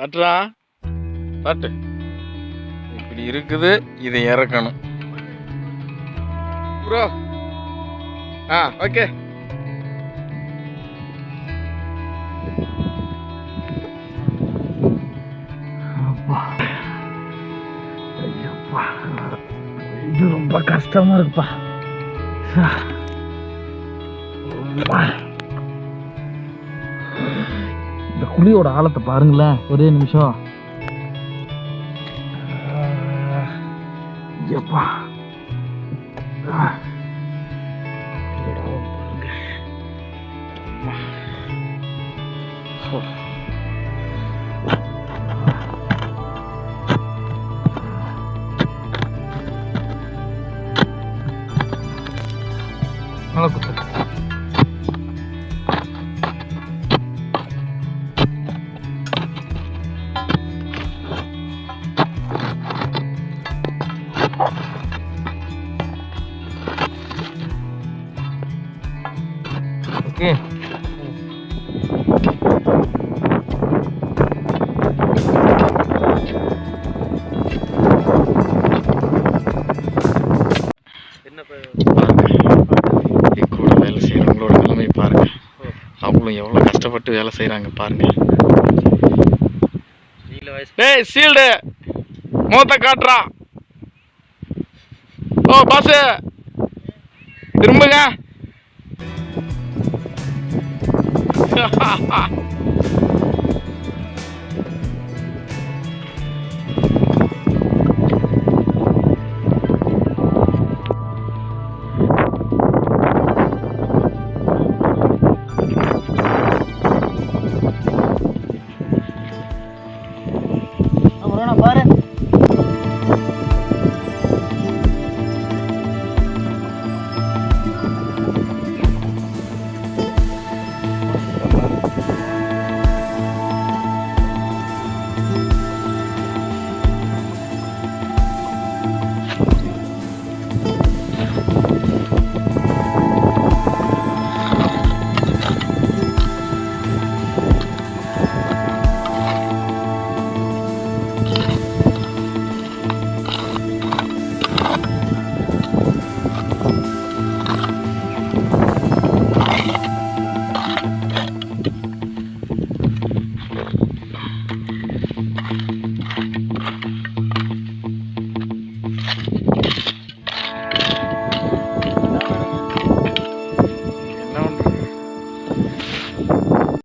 தட்டுறா தட்டு இப்படி இருக்குது இதை இறக்கணும். ப்ரோ ஆ ஓகே இது ரொம்ப கஷ்டமா இருக்குப்பா. சா. குழியோட ஆழத்தை பாருங்களேன் ஒரே நிமிஷம் ஐயப்பா நல்லா குத்து என்ன கூட வேலை செய்கிறவங்களோட நிலைமை பாருங்க. அவங்களும் எவ்வளோ கஷ்டப்பட்டு வேலை செய்கிறாங்க பாருங்க. நீல வயசு டேய் சீல்டு மூத்த காட்டுறா. ஓ பாசு திரும்புங்க. பாரு